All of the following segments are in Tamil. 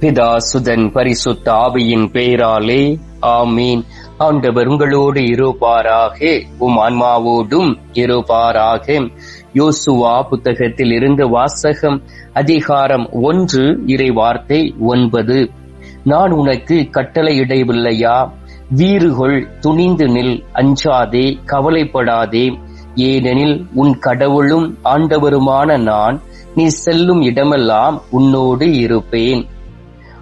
பிதா சுதன் பரிசுத்த ஆவியின் பெயராலே ஆமீன். ஆண்டவர் உங்களோடு இருப்பாராக உம் ஆன்மாவோடும் இருப்பாராக. யோசுவா புத்தகத்தில் இருந்து வாசகம் அதிகாரம் ஒன்று இறை வார்த்தை ஒன்பது. நான் உனக்கு கட்டளையிடவில்லையா? வீறுகொள் துணிந்து நில் அஞ்சாதே கவலைப்படாதே. ஏனெனில் உன் கடவுளும் ஆண்டவருமான நான் நீ செல்லும் இடமெல்லாம் உன்னோடு இருப்பேன்.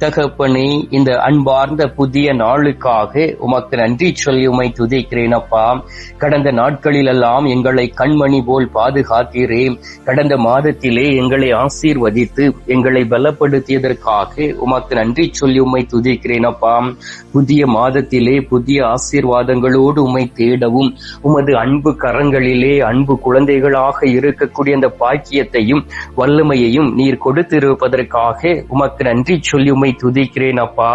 தகப்பனே இந்த அன்பார்ந்த புதிய நாளுக்காக உமக்கு நன்றி சொல்லி உமை துதிக்கிறேன் அப்பா. கடந்த நாட்களில் எல்லாம் எங்களை கண்மணி போல் பாதுகாத்தீரே கடந்த மாதத்திலே எங்களை ஆசீர்வதித்து எங்களை பலப்படுத்தியதற்காக உமக்கு நன்றி சொல்லி உமை துதிக்கிறேன் அப்பா. புதிய மாதத்திலே புதிய ஆசீர்வாதங்களோடு உமை தேடவும் உமது அன்பு கரங்களிலே அன்பு குழந்தைகளாக இருக்கக்கூடிய அந்த பாக்கியத்தையும் வல்லமையையும் நீர் கொடுத்திருப்பதற்காக உமக்கு நன்றி சொல்லி உமை உம்மை துதிக்கிறேன் அப்பா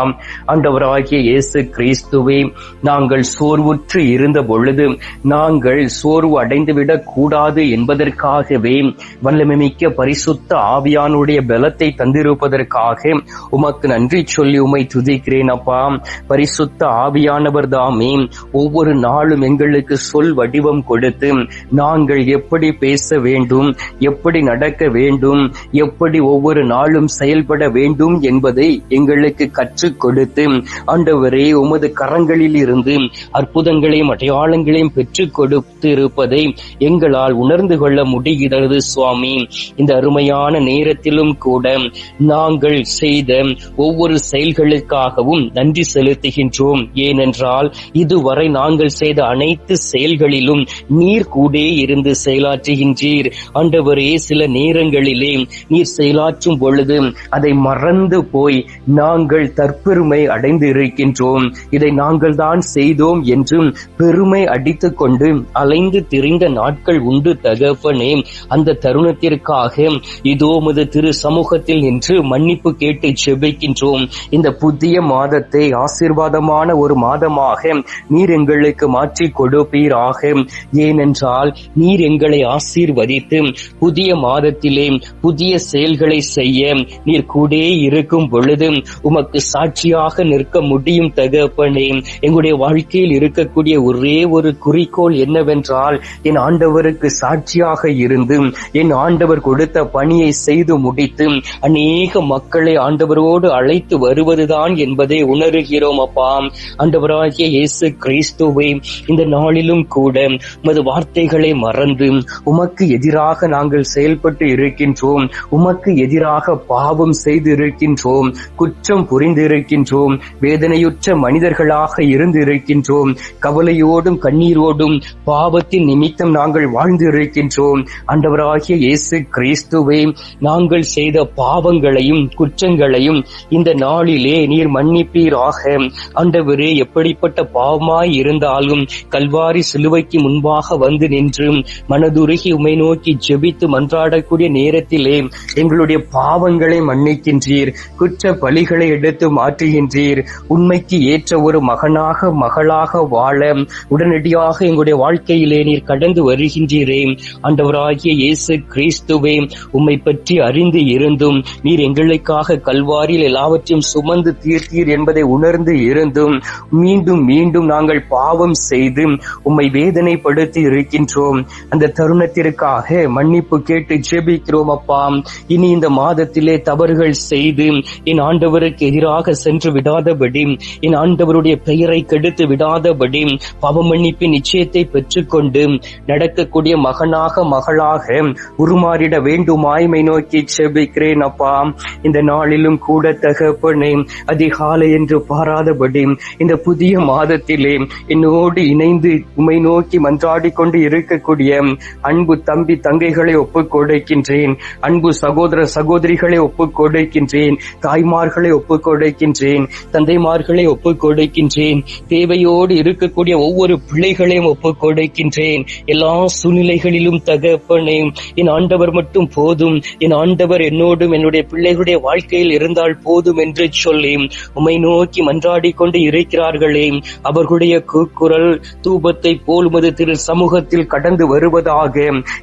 ஆண்டவராகிய இயேசு கிறிஸ்துவே நாங்கள் சோர்வுற்று இருந்த பொழுது நாங்கள் சோர்வு அடைந்துவிடக் கூடாது என்பதற்காகவே வல்லமிக்க பரிசுத்த ஆவியானுடைய பலத்தை தந்திருப்பதற்காக உமக்கு நன்றி சொல்லி உமை துதிக்கிறேன் அப்பா பரிசுத்த ஆவியானவர் தாமே ஒவ்வொரு நாளும் எங்களுக்கு சொல் வடிவம் கொடுத்து நாங்கள் எப்படி பேச வேண்டும் எப்படி நடக்க வேண்டும் எப்படி ஒவ்வொரு நாளும் செயல்பட வேண்டும் என்பதை எங்களுக்கு கற்றுக் கொடுத்து ஆண்டவரே உமது கரங்களில் இருந்து அற்புதங்களையும் அடையாளங்களையும் பெற்றுக் கொடுத்து இருப்பதை எங்களால் உணர்ந்து கொள்ள முடிகிறது சுவாமி. இந்த அருமையான நேரத்திலும் கூட நாங்கள் செய்த ஒவ்வொரு செயல்களுக்காகவும் நன்றி செலுத்துகின்றோம். ஏனென்றால் இதுவரை நாங்கள் செய்த அனைத்து செயல்களிலும் நீர் கூட இருந்து செயலாற்றுகின்றீர். ஆண்டவரே சில நேரங்களிலே நீர் செயலாற்றும் பொழுது அதை மறந்து போய் நாங்கள் தற்பெருமை அடைந்து இருக்கின்றோம். இதை நாங்கள் தான் செய்தோம் என்றும் பெருமை அடித்து கொண்டு அலைந்து திரிந்த நாட்கள் உண்டு தகப்பனே. அந்த தருணத்திற்காக இதோ உமது திரு சமூகத்தில் நின்று மன்னிப்பு கேட்டு செபிக்கின்றோம். இந்த புதிய மாதத்தை ஆசீர்வாதமான ஒரு மாதமாக நீர் எங்களுக்கு மாற்றி கொடுப்பீராக. ஏனென்றால் நீர் எங்களை ஆசீர்வதித்து புதிய மாதத்திலே புதிய செயல்களை செய்ய நீர் கூட இருக்கும் பொழுது உமக்கு சாட்சியாக நிற்க முடியும் தகப்பனே. எங்களுடைய வாழ்க்கையில் இருக்கக்கூடிய ஒரே ஒரு குறிக்கோள் என்னவென்றால் என் ஆண்டவருக்கு சாட்சியாக இருந்து என் ஆண்டவர் கொடுத்த பணியை செய்து முடித்து அநேக மக்களை ஆண்டவரோடு அழைத்து வருவதுதான் என்பதை உணர்கிறோம் அப்பா. ஆண்டவராகிய இயேசு கிறிஸ்துவை இந்த நாளிலும் கூட உமது வார்த்தைகளை மறந்து உமக்கு எதிராக நாங்கள் செயல்பட்டு இருக்கின்றோம் உமக்கு எதிராக பாவம் செய்து இருக்கின்றோம் குற்றம் புரிந்திருக்கின்றோம். வேதனையுற்ற மனிதர்களாக இருந்திருக்கின்றோம். கவலையோடும் கண்ணீரோடும் பாவத்தின் நிமித்தம் நாங்கள் வாழ்ந்து இருக்கின்றோம் இயேசு கிறிஸ்துவே நாங்கள் செய்த பாவங்களையும் குற்றங்களையும் இந்த நாளிலே நீர் மன்னிப்பீராக. ஆண்டவரே எப்படிப்பட்ட பாவமாய் இருந்தாலும் கல்வாரி சிலுவைக்கு முன்பாக வந்து நின்று மனதுருகி உமை நோக்கி ஜெபித்து மன்றாடக்கூடிய நேரத்திலே எங்களுடைய பாவங்களை மன்னிக்கின்றீர். குற்ற பலிகளை எடுத்து மாற்றுகின்றீர். உண்மைக்கு ஏற்ற ஒரு மகனாக மகளாக வாழ உடனடியாக எங்களுடைய வாழ்க்கையிலே நீர் கடந்து வருகின்றீரே. ஆண்டவராகிய இயேசு கிறிஸ்துவே உம்மை பற்றி அறிந்து இருந்தும் நீர் எங்களுக்காக கல்வாரியில் எல்லாவற்றையும் சுமந்து தீர்த்தீர் என்பதை உணர்ந்து இருந்தும் மீண்டும் மீண்டும் நாங்கள் பாவம் செய்து உம்மை வேதனைப்படுத்தி இருக்கின்றோம். அந்த தருணத்திற்காக மன்னிப்பு கேட்டு ஜெபிக்கிறோம் அப்பா. இனி இந்த மாதத்திலே தவறுகள் செய்து என் ஆண்டவருக்கு எதிராக சென்று விடாதபடி என் ஆண்டவருடைய பெயரை கெடுத்து விடாதபடி பாவ மன்னிப்பின் நிச்சயத்தை பெற்றுக்கொண்டு நடக்கக்கூடிய மகனாக மகளாக உருமாறிட வேண்டுமாய்மை நோக்கி செபிக்கிறேன் அப்பா. இந்த நாளிலும் கூட தகப்பனே அதிகாலை என்று பாராதபடி இந்த புதிய மாதத்திலே என்னோடு இணைந்து உமை நோக்கி மன்றாடி கொண்டு இருக்கக்கூடிய அன்பு தம்பி தங்கைகளை ஒப்புக் கொடுக்கின்றேன் அன்பு சகோதர சகோதரிகளை ஒப்புக் கொடுக்கின்றேன் தாய்மா தாய்மார்களை ஒப்புக் கொடுக்கின்றேன் தந்தைமார்களை ஒப்புக் கொடுக்கின்றேன் தேவையோடு இருக்கக்கூடிய ஒவ்வொரு பிள்ளைகளையும் ஒப்புக் கொடுக்கின்றேன் எல்லா சூழ்நிலைகளிலும் தகப்பனே என் ஆண்டவர் மட்டும் போதும். என் ஆண்டவர் என்னோடும் என்னுடைய பிள்ளைகளுடைய வாழ்க்கையில் இருந்தால் போதும் என்று சொல்லி உமை நோக்கி மன்றாடி கொண்டு இருக்கிறார்களே. அவர்களுடைய கூக்குரல் தூபத்தை போல் உமது திரு சமூகத்தில் கடந்து வருவதாக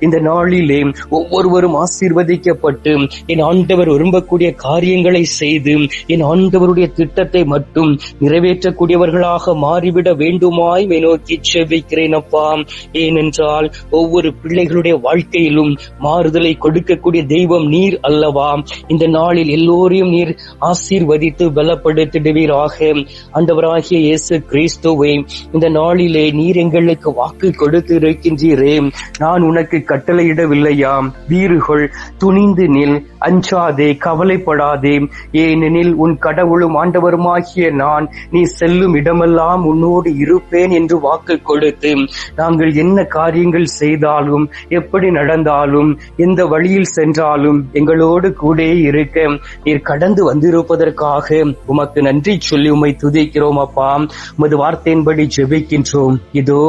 இந்த நாளிலே ஒவ்வொருவரும் ஆசீர்வதிக்கப்பட்டு என் ஆண்டவர் விரும்பக்கூடிய காரியங்களை செய்து செய்து என் ஆண்டவருடைய திட்டத்தை மட்டும் நிறைவேற்றக்கூடியவர்களாக மாறிவிட வேண்டுமாய் நோக்கி செவிக்கிறேன் அப்பா. ஏனென்றால் ஒவ்வொரு பிள்ளைகளுடைய வாழ்க்கையிலும் மாறுதலை கொடுக்கக்கூடிய தெய்வம் நீர் அல்லவா. இந்த நாளில் எல்லோரையும் நீர் ஆசீர்வதித்து பலப்படுத்திடுவீராக. ஆண்டவராகிய இயேசு கிறிஸ்துவை இந்த நாளிலே நீர் எங்களுக்கு வாக்கு கொடுத்து இருக்கின்றீரே. நான் உனக்கு கட்டளையிடவில்லையா வீறுகள் துணிந்து நில் அஞ்சாதே கவலைப்படாதே. ஏ ஏனெனில் உன் கடவுளும் ஆண்டவருமாகிய நான் நீ செல்லும் இடமெல்லாம் உன்னோடு இருப்பேன் என்று வாக்கு கொடுத்து நாங்கள் என்ன காரியங்கள் செய்தாலும் எப்படி நடந்தாலும் எந்த வழியில் சென்றாலும் எங்களோடு கூட இருக்க நீர் கடந்து வந்திருப்பதற்காக உமக்கு நன்றி சொல்லி உமை துதிக்கிறோம் அப்பா. உமது வார்த்தையின்படி ஜெபிக்கின்றோம். இதோ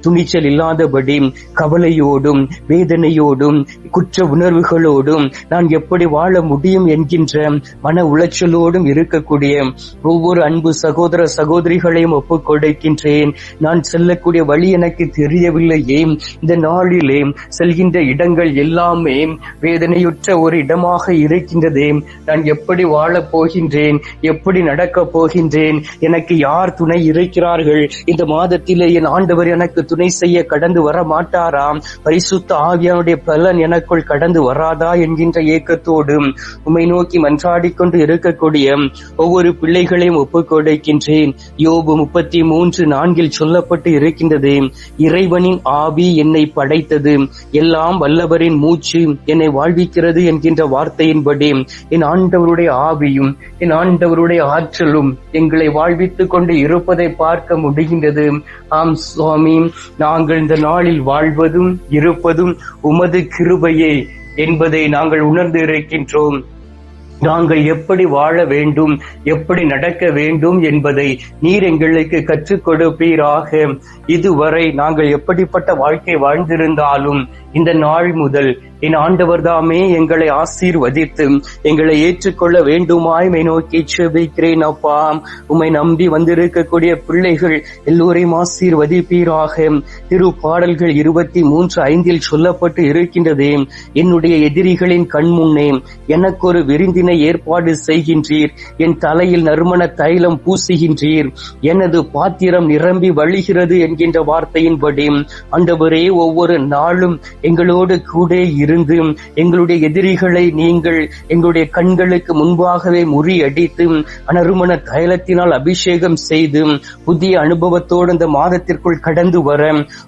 துணிச்சல் இல்லாதபடி கவலையோடும் வேதனையோடும் குற்ற உணர்வுகளோடும் நான் எப்படி வாழ முடியும் என்கின்ற மன உளைச்சலோடும் இருக்கக்கூடிய ஒவ்வொரு அன்பு சகோதர சகோதரிகளையும் ஒப்புக் கொடுக்கின்றேன் நான் செல்லக்கூடிய வழி எனக்கு தெரியவில்லையே. இந்த நாளிலே செல்கின்ற இடங்கள் எல்லாமே வேதனையுற்ற ஒரு இடமாக இருக்கின்றதே. நான் எப்படி வாழப் போகின்றேன்? எப்படி நடக்கப் போகின்றேன்? எனக்கு யார் துணை இருக்கிறார்கள்? இந்த மாதத்திலே என் ஆண்டவர் எனக்கு துணை செய்ய கடந்து வர மாட்டாராம் பரிசுத்த ஆவியானுடைய பலன் எனக்குள் கடந்து வராதா என்கின்ற ஏக்கத்தோடு உமை நோக்கி மன்றாடி கொண்டு இருக்கக்கூடிய ஒவ்வொரு பிள்ளைகளையும் ஒப்புக் கொடுக்கின்றேன் யோபு முப்பத்தி மூன்று நான்கில் சொல்லப்பட்டு இருக்கின்றது இறைவனின் ஆவி என்னை படைத்தது எல்லாம் வல்லவரின் மூச்சு என்னை வாழ்விக்கிறது என்கின்ற வார்த்தையின்படி என் ஆண்டவருடைய ஆவியும் என் ஆண்டவருடைய ஆற்றலும் எங்களை வாழ்வித்துக் கொண்டு இருப்பதை பார்க்க முடிகின்றது. ஆம் சுவாமி நாங்கள் இந்த நாளில் வாழ்வதும் இருப்பதும் உமது கிருபையே என்பதை நாங்கள் உணர்ந்து இருக்கின்றோம். நாங்கள் எப்படி வாழ வேண்டும் எப்படி நடக்க வேண்டும் என்பதை நீர் எங்களுக்கு கற்றுக் கொடுப்பீராக. இதுவரை நாங்கள் எப்படிப்பட்ட வாழ்க்கை வாழ்ந்திருந்தாலும் இந்த நாள் முதல் என் ஆண்டவர் தாமே எங்களை ஆசீர்வதித்து எங்களை ஏற்றுக்கொள்ள வேண்டுமாய் மை நோக்கி செபிக்கிறேன் அப்பா. உம்மை நம்பி வந்திருக்கக்கூடிய பிள்ளைகள் எல்லோரையும் ஆசீர்வதிப்பீராக. திரு பாடல்கள் இருபத்தி மூன்று ஐந்தில் சொல்லப்பட்டு இருக்கின்றதே என்னுடைய எதிரிகளின் கண்முன்னே எனக்கு ஒரு விருந்தினை ஏற்பாடு செய்கின்றீர். என் தலையில் நறுமண தைலம் பூசுகின்றீர். எனது பாத்திரம் நிரம்பி வழிகிறது என்கின்ற வார்த்தையின்படி அந்தவரே ஒவ்வொரு நாளும் எங்களோடு கூட இருந்து எங்களுடைய எதிரிகளை நீங்கள் எங்களுடைய கண்களுக்கு முன்பாகவே முறியடித்து அனருமண தைலத்தினால் அபிஷேகம் செய்து புதிய அனுபவத்தோடு இந்த மாதத்திற்குள் கடந்து வர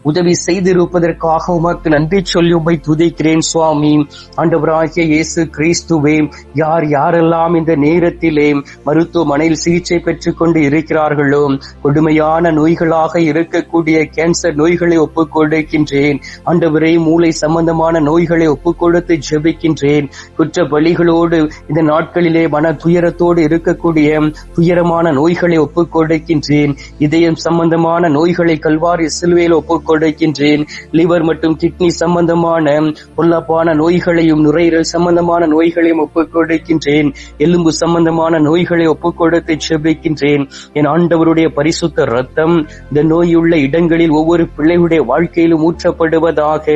உதவி செய்திருப்பதற்காக உமக்கு நன்றி சொல்லி உமை துதிக்கிறேன் சுவாமி. ஆண்டவராகிய இயேசு கிறிஸ்துவே யார் யாரெல்லாம் இந்த நேரத்திலே மருத்துவமனையில் சிகிச்சை பெற்றுக் கொண்டு இருக்கிறார்களோ கொடுமையான நோய்களாக இருக்கக்கூடிய கேன்சர் நோய்களை ஒப்புக்கொண்டிருக்கின்றேன் கொடுக்கின்றேன் மூல மூளை சம்பந்தமான நோய்களை ஒப்புக்கொடுத்து ஜெபிக்கின்றேன். குற்ற பலிகளோடு இந்த நாட்களிலே மன துயரத்தோடு இருக்கக்கூடிய துயரமான நோய்களை ஒப்புக்கொடுக்கின்றேன். இதயம் சம்பந்தமான நோய்களை கல்வாரி சிலுவையில் ஒப்புக்கொடுக்கின்றேன். லிவர் மற்றும் கிட்னி சம்பந்தமான பொல்லப்பான நோய்களையும் நுரையீரல் சம்பந்தமான நோய்களையும் ஒப்புக்கொடுக்கின்றேன். எலும்பு சம்பந்தமான நோய்களை ஒப்புக்கொடுத்து செபிக்கின்றேன் என் ஆண்டவருடைய பரிசுத்த ரத்தம் இந்த நோயுள்ள இடங்களில் ஒவ்வொரு பிள்ளையுடைய வாழ்க்கையிலும் ஊற்றப்படுவதாக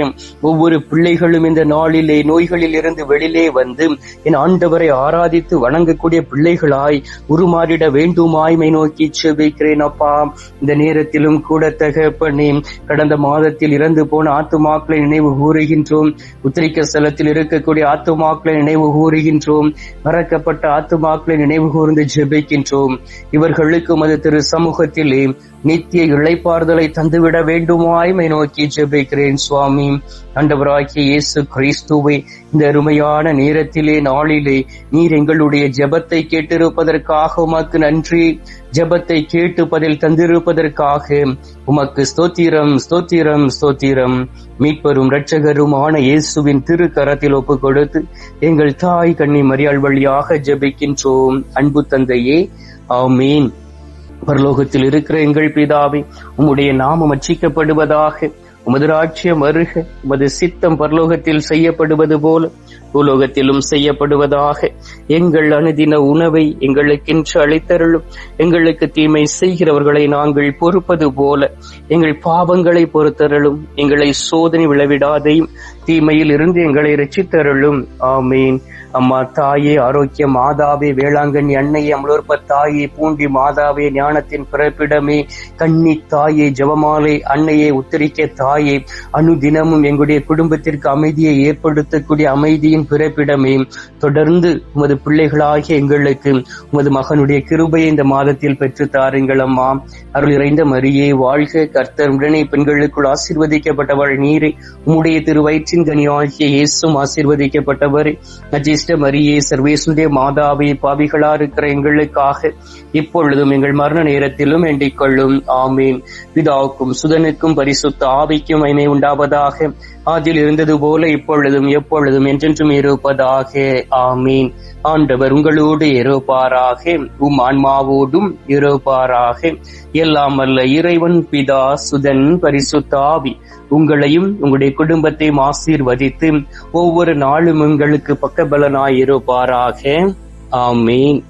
ஒவ்வொரு பிள்ளைகளும் இந்த நாளிலே நோய்களில் இருந்து வெளியிலே வந்து என் ஆண்டவரை ஆராதித்து வணங்கக்கூடிய பிள்ளைகளாய் உருமாறிட வேண்டுமாய்மை நோக்கி செபிக்கிறேன் அப்பா. இந்த நேரத்திலும் கூட தகப்பனே கடந்த மாதத்தில் இறந்து போன ஆத்துமாக்களை நினைவு கூறுகின்றோம். உத்திரிக்க ஸ்தலத்தில் இருக்கக்கூடிய ஆத்துமாக்களை நினைவு கூறுகின்றோம். மறக்கப்பட்ட ஆத்துமாக்களை நினைவு கூர்ந்து ஜெபிக்கின்றோம். இவர்களுக்கு மது திரு சமூகத்திலே நித்திய இழைப்பாறுதலை தந்துவிட வேண்டுமாய்மை நோக்கி ஜெபிக்கிறேன் சுவாமி. ஆண்டவராகிய இயேசு கிறிஸ்துவை இந்த அருமையான நேரத்திலே நாளிலே நீர் எங்களுடைய ஜெபத்தை கேட்டிருப்பதற்காக உமக்கு நன்றி. ஜெபத்தை கேட்டு பதில் தந்திருப்பதற்காக உமக்கு ஸ்தோத்திரம் ஸ்தோத்திரம் ஸ்தோத்திரம். மீட்பரும் இரட்சகருமான இயேசுவின் திருக்கரத்தில் ஒப்பு கொடுத்து எங்கள் தாய் கண்ணி மரியாள் வழியாக ஜெபிக்கின்றோம். அன்பு தந்தையே ஆமீன். பரலோகத்தில் இருக்கிற எங்கள் பிதாவை உம்முடைய நாமம் அச்சிக்கப்படுவதாக உமது ராட்சியம் வருக உமது சித்தம் பரலோகத்தில் செய்யப்படுவது போல பூலோகத்திலும் செய்யப்படுவதாக. எங்கள் அனுதின உணவை எங்களுக்கென்று அளித்தருளும். எங்களுக்கு தீமை செய்கிறவர்களை நாங்கள் பொறுப்பது போல. எங்கள் பாவங்களை பொறுத்தருளும். எங்களை சோதனை விளைவிடாதையும் தீமையில் இருந்து எங்களை ரசித்தருளும் ஆமீன். அம்மா தாயே ஆரோக்கிய மாதாவே வேளாங்கண்ணி அன்னையே அமலோற்ப தாயே பூண்டி மாதாவே ஞானத்தின் பிறப்பிடமே. கண்ணி தாயே ஜெபமாலை அன்னையே உத்தரிக்க தாயே. அனுதினமும் எங்களுடைய குடும்பத்திற்கு அமைதியை ஏற்படுத்தக்கூடிய அமைதியின் பிறப்பிடமே தொடர்ந்து உமது பிள்ளைகளாகிய எங்களுக்கு உமது மகனுடைய கிருபையை இந்த மாதத்தில் பெற்று தாருங்கள் அம்மா. அருள் இறைந்த மரியே வாழ்க கர்த்தர். உடனே பெண்களுக்குள் ஆசீர்வதிக்கப்பட்டவள் நீரை உம்முடைய திருவயிற்றின் கனி ஆகிய இயேசும் ஆசீர்வதிக்கப்பட்டவரே. அஜிஷ்ட மரியே சர்வேசுடைய மாதாவை பாவிகளா இருக்கிற எங்களுக்காக இப்பொழுதும் எங்கள் மரண நேரத்திலும் வேண்டிக் கொள்ளும். ஆமீன். பிதாவுக்கும் சுதனுக்கும் பரிசுத்த ஆவிக்கும் மகிமை உண்டாவதாக. அதில் இருந்தது போல இப்பொழுதும் எப்பொழுதும் என்றென்றும் இருப்பதாக ஆமீன். ஆண்டவர் உங்களோடு இருப்பாராக உம் ஆன்மாவோடும் இருப்பாராக. எல்லாம் அல்ல இறைவன் பிதா சுதன் பரிசுத்தாவி உங்களையும் உங்களுடைய குடும்பத்தையும் ஆசீர்வதித்து ஒவ்வொரு நாளும் உங்களுக்கு பக்கபலனாய் இருப்பாராக ஆமீன்.